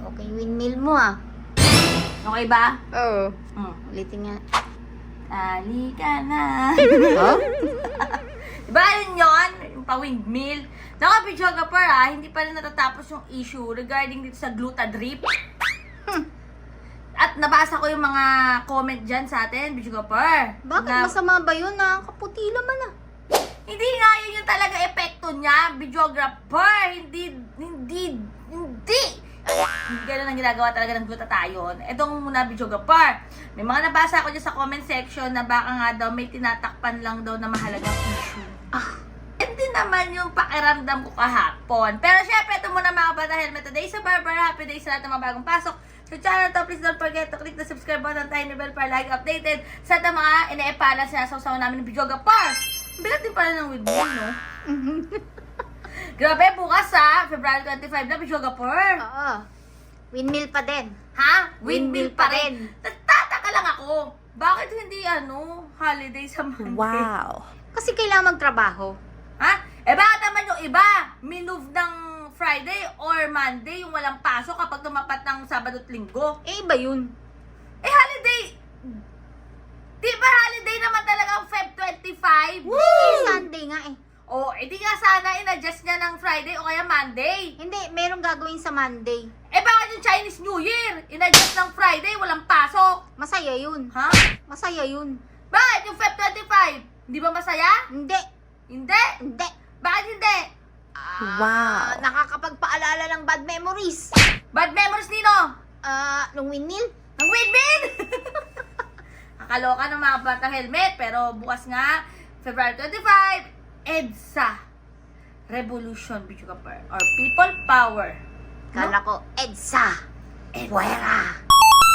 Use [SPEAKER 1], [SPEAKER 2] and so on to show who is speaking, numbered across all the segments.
[SPEAKER 1] Okay, windmill mo ah.
[SPEAKER 2] Okay ba?
[SPEAKER 1] Oo.
[SPEAKER 2] Hmm.
[SPEAKER 1] Ulitin nga.
[SPEAKER 2] Halika na.
[SPEAKER 1] Oh?
[SPEAKER 2] diba yun yun? Yung pa-windmill. Naka, videographer ah, hindi pa rin natatapos yung issue regarding dito sa glutadrip. Hmm. At nabasa ko yung mga comment dyan sa atin, videographer.
[SPEAKER 1] Bakit
[SPEAKER 2] Na-
[SPEAKER 1] masama ba yun ah? Kaputi naman ah.
[SPEAKER 2] Hindi nga yun yung talaga epekto niya, videographer. Hindi, hindi, hindi. Hindi ganun ang ginagawa talaga ng glutathione. Itong muna videographer. May mga nabasa ko dyan sa comment section na baka nga daw may tinatakpan lang daw na mahalagang issue.
[SPEAKER 1] Ah.
[SPEAKER 2] Hindi naman yung pakiramdam ko kahapon. Pero syempre, ito muna mga bata helmet. Today sa Barber, happy day sa lahat ng mga bagong pasok. Sa channel to, please don't forget to click the subscribe button, tiny bell para like updated sa ating mga ina-epala sa sausaw namin ng. Ang bigat din pala ng wig mo, no? Grabe, bukas ha, February 25 na, videographer.
[SPEAKER 1] Oo. Windmill pa din.
[SPEAKER 2] Ha?
[SPEAKER 1] Windmill pa rin.
[SPEAKER 2] Nagtataka lang ako. Bakit hindi ano, holiday sa Monday?
[SPEAKER 1] Kasi kailangan magtrabaho.
[SPEAKER 2] Ha? Eh bakit naman yung iba, minove ng Friday or Monday yung walang pasok kapag tumapat ng Sabado at Linggo?
[SPEAKER 1] Eh, iba yun.
[SPEAKER 2] Eh holiday! Di ba holiday naman talaga ang Feb 25?
[SPEAKER 1] Eh, Sunday nga eh.
[SPEAKER 2] O, edi nga sana in-adjust niya ng Friday o kaya Monday.
[SPEAKER 1] Hindi, merong gagawin sa Monday.
[SPEAKER 2] Eh bakit yung Chinese New Year? In-adjust ng Friday, walang pasok.
[SPEAKER 1] Masaya yun.
[SPEAKER 2] Ha?
[SPEAKER 1] Masaya yun.
[SPEAKER 2] Bakit yung Feb 25? Di ba masaya?
[SPEAKER 1] Hindi.
[SPEAKER 2] Hindi.
[SPEAKER 1] Hindi.
[SPEAKER 2] Bakit hindi?
[SPEAKER 1] Ah, Nakakapagpaalala ng bad memories.
[SPEAKER 2] Bad memories nino?
[SPEAKER 1] Ah, nung windmill?
[SPEAKER 2] Ang win-win! Nakaloka ng mga batang helmet, pero bukas nga, February 25, EDSA. Revolution, Bicho Kapar. Or People Power.
[SPEAKER 1] Kala ko, EDSA. Puwera.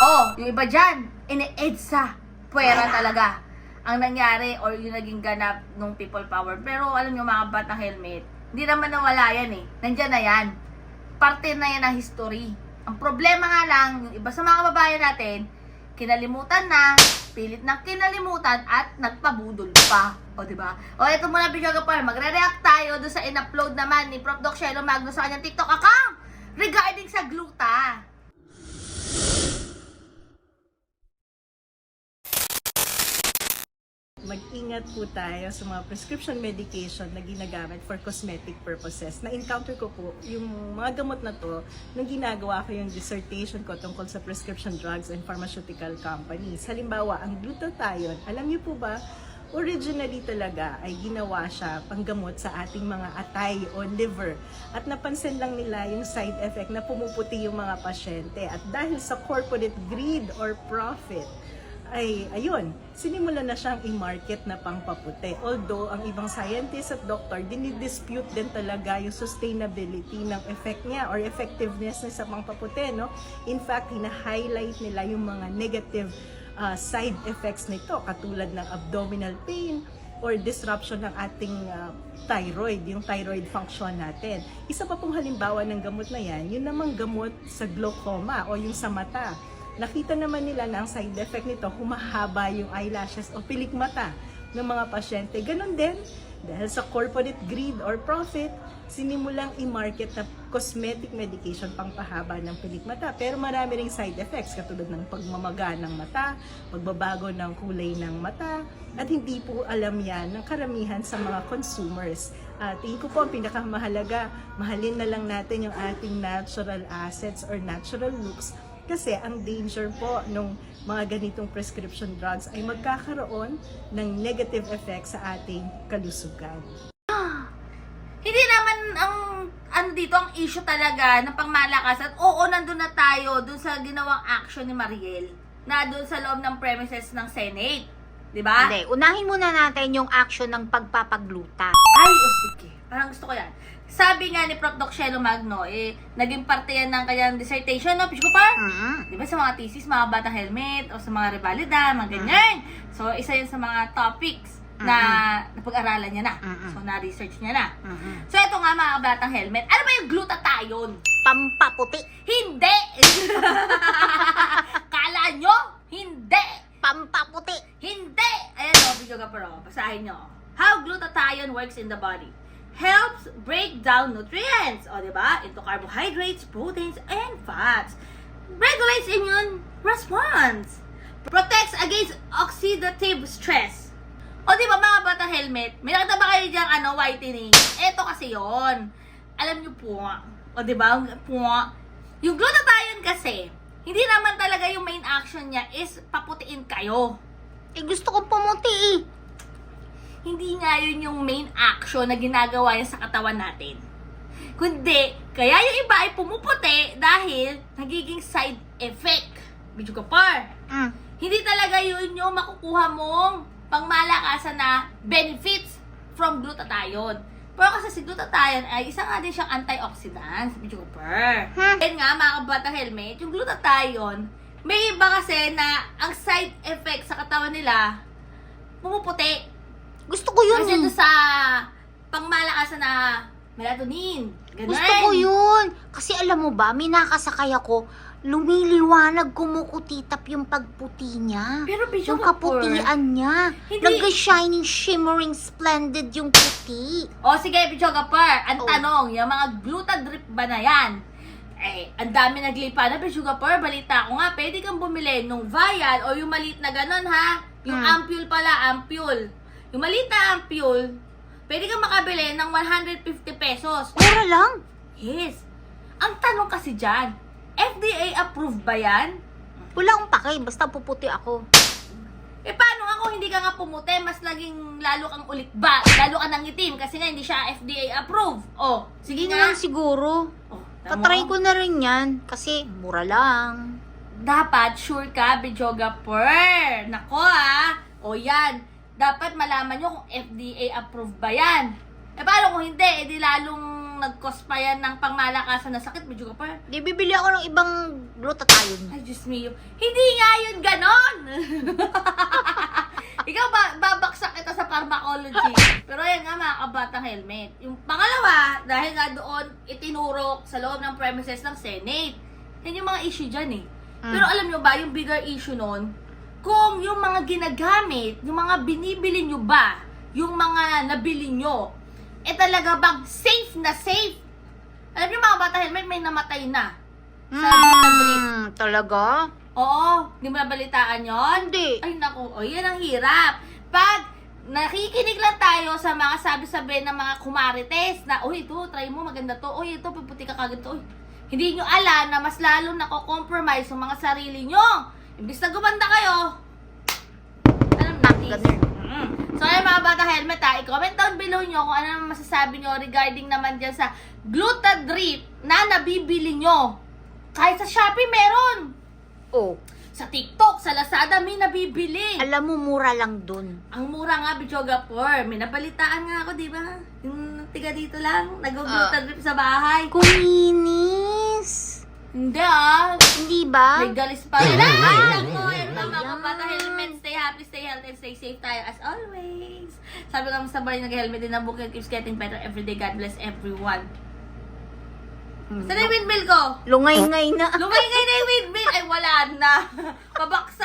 [SPEAKER 2] Oh, yung iba dyan, ine-EDSA. Puwera talaga. Ang nangyari or yung naging ganap nung People Power. Pero alam nyo mga batang helmet, hindi naman nawala yan eh. Nandyan na yan. Parte na yan ng history. Ang problema nga lang, yung iba sa mga kababayan natin, kinalimutan na, pilit na kinalimutan at nagpabudol pa. O, di ba? O, ito muna, Bishop Kapar. Magre-react tayo doon sa in-upload naman ni Prof. Doc Shelo Magno sa kanyang TikTok account regarding sa gluta.
[SPEAKER 3] mag-ingat po tayo sa mga prescription medication na ginagamit for cosmetic purposes. Na-encounter ko po yung mga gamot na to nung ginagawa ko yung dissertation ko tungkol sa prescription drugs and pharmaceutical companies. Halimbawa, ang glutathione, alam niyo po ba, originally talaga ay ginawa siya panggamot sa ating mga atay o liver. At napansin lang nila yung side effect na pumuputi yung mga pasyente. At dahil sa corporate greed or profit, ay ayun, sinimula na siyang i-market na pangpaputi. Although, ang ibang scientists at doctor, dinidispute din talaga yung sustainability ng effect niya or effectiveness niya sa pangpaputi, no? In fact, hina-highlight nila yung mga negative uh, side effects nito, katulad ng abdominal pain, or disruption ng ating uh, thyroid, yung thyroid function natin. Isa pa pong halimbawa ng gamot na yan, yun namang gamot sa glaucoma o yung sa mata. Nakita naman nila na ang side effect nito, humahaba yung eyelashes o pilik mata ng mga pasyente. Ganon din, dahil sa corporate greed or profit, sinimulang i-market na cosmetic medication pang pahaba ng pilik mata. Pero marami ring side effects katulad ng pagmamaga ng mata, pagbabago ng kulay ng mata, at hindi po alam yan ng karamihan sa mga consumers. Uh, tingin ko po ang pinakamahalaga, mahalin na lang natin yung ating natural assets or natural looks kasi ang danger po nung mga ganitong prescription drugs ay magkakaroon ng negative effect sa ating kalusugan.
[SPEAKER 2] Hindi naman ang ano dito ang issue talaga ng pangmalakasan. Oo, nandun na tayo dun sa ginawang action ni Mariel na dun sa loob ng premises ng Senate. 'Di ba?
[SPEAKER 1] Hindi, unahin muna natin yung action ng pagpapagluta.
[SPEAKER 2] Ay, o sige. Parang gusto ko yan. Sabi nga ni Prof. Doc Shelo Magno, eh, naging parte yan ng kanyang dissertation, no? Pish ko pa?
[SPEAKER 1] Mm.
[SPEAKER 2] Di ba sa mga thesis, mga batang helmet, o sa mga revalida, mga ganyan. So, isa yan sa mga topics na napag-aralan niya na.
[SPEAKER 1] Mm-mm.
[SPEAKER 2] So, na-research niya na.
[SPEAKER 1] Mm-mm.
[SPEAKER 2] So, ito nga mga batang helmet. Ano ba yung glutathione?
[SPEAKER 1] Pampaputi.
[SPEAKER 2] Hindi! Kala nyo? Hindi!
[SPEAKER 1] Pampaputi.
[SPEAKER 2] Hindi! Ayan o, video ka pero. Basahin nyo. How glutathione works in the body. Helps break down nutrients. O, di ba? Into carbohydrates, proteins, and fats. Regulates immune response. Protects against oxidative stress. O, di ba mga bata helmet? May nakita ba kayo diyang ano, whitening? Ito kasi yon. Alam niyo po, o di ba, po, yung glutathione kasi, hindi naman talaga yung main action niya is paputiin kayo.
[SPEAKER 1] Eh, gusto kong pumuti eh.
[SPEAKER 2] Hindi nga yun yung main action na ginagawa niya sa katawan natin. Kundi, kaya yung iba ay pumuputi dahil nagiging side effect. Medyo kapar.
[SPEAKER 1] Mm.
[SPEAKER 2] Hindi talaga yun yung makukuha mong pangmalakasan na benefits from glutathione. Pero kasi si glutathione ay isa nga din siyang antioxidant. Medyo kapar.
[SPEAKER 1] Hmm.
[SPEAKER 2] Then nga, mga kabata helmet, yung glutathione, may iba kasi na ang side effect sa katawan nila, pumuputi.
[SPEAKER 1] Gusto ko yun
[SPEAKER 2] Kasi sa pangmalakasan na melatonin. Ganun.
[SPEAKER 1] Gusto ko yun. Kasi alam mo ba, may nakasakay ako, lumiliwanag, kumukutitap yung pagputi niya.
[SPEAKER 2] Pero bitch,
[SPEAKER 1] Yung
[SPEAKER 2] ako,
[SPEAKER 1] kaputian niya.
[SPEAKER 2] Hindi-
[SPEAKER 1] Nag-shining, shimmering, splendid yung puti.
[SPEAKER 2] O sige, Pichoga Par, ang
[SPEAKER 1] Oh.
[SPEAKER 2] tanong, yung mga glutadrip ba na yan? Eh, ang dami naglipa na, Pichoga Par, balita ko nga, pwede kang bumili nung vial o yung maliit na ganon ha. Yung
[SPEAKER 1] Hmm.
[SPEAKER 2] ampule pala, ampule. Yung maliit na ampule, pwede kang makabili ng 150 pesos.
[SPEAKER 1] Mura lang.
[SPEAKER 2] Yes. Ang tanong kasi dyan, FDA approved ba yan?
[SPEAKER 1] Wala akong pake, basta puputi ako.
[SPEAKER 2] Eh paano nga kung hindi ka nga pumuti, mas laging lalo kang ulit ba? Lalo ka nang itim kasi nga hindi siya FDA approved. Oh, sige
[SPEAKER 1] Hindi
[SPEAKER 2] nga.
[SPEAKER 1] naman siguro.
[SPEAKER 2] Oh, tama.
[SPEAKER 1] Tatry ko na rin yan. Kasi mura lang.
[SPEAKER 2] Dapat sure ka, Bijoga Per. Nako ah. O yan. Dapat malaman nyo kung FDA approved ba yan. Eh paano kung hindi? Eh di lalong nag-cause pa yan ng pangmalakasan na sakit, Bijoga Per.
[SPEAKER 1] Di bibili ako ng ibang glutathione.
[SPEAKER 2] Ay, Diyos mio. Hindi nga yun ganon! Ikaw ba, babaksak kita sa pharmacology. Pero yan nga mga kabatang helmet. Yung pangalawa, dahil nga doon itinurok sa loob ng premises ng Senate. Yan yung mga issue dyan eh.
[SPEAKER 1] Mm.
[SPEAKER 2] Pero alam nyo ba, yung bigger issue nun, kung yung mga ginagamit, yung mga binibili nyo ba, yung mga nabili nyo, eh talaga bang safe na safe? Alam nyo mga bata helmet, may namatay na. Sa.
[SPEAKER 1] Hmm, talaga?
[SPEAKER 2] Oo, di mo nabalitaan yon?
[SPEAKER 1] Hindi.
[SPEAKER 2] Ay naku, o yan ang hirap. Pag nakikinig lang tayo sa mga sabi-sabi ng mga kumarites na, uy, ito, try mo, maganda to. Uy, ito, puputi ka kagad to. Uy, hindi nyo alam na mas lalo nako-compromise yung mga sarili nyo. Imbis na gumanda kayo, alam natin. Mm. So, ayun mga bata helmet ha, i-comment down below nyo kung ano naman masasabi nyo regarding naman dyan sa Glutadrip na nabibili nyo. Kahit sa Shopee meron.
[SPEAKER 1] Oh,
[SPEAKER 2] Sa TikTok, sa Lazada, may nabibili.
[SPEAKER 1] alam mo, mura lang dun.
[SPEAKER 2] Ang mura nga, Bichoga Por. May nabalitaan nga ako, di ba? Yung tiga dito lang, nag-gluta drip sa bahay.
[SPEAKER 1] Kuminis.
[SPEAKER 2] Hindi ah.
[SPEAKER 1] Hindi ba?
[SPEAKER 2] May galis pa rin. Ay, naku, yan lang mga bata helmet. Stay happy, stay healthy, and stay safe tayo as always. Sabi ko sa bali nag-helmet din na bukid keeps getting better every day. God bless everyone.
[SPEAKER 1] Hmm.
[SPEAKER 2] Saan na yung windmill ko?
[SPEAKER 1] Lungay-ngay na.
[SPEAKER 2] Lumay kayo na yung windmill. Ay, wala na. Pabaksak.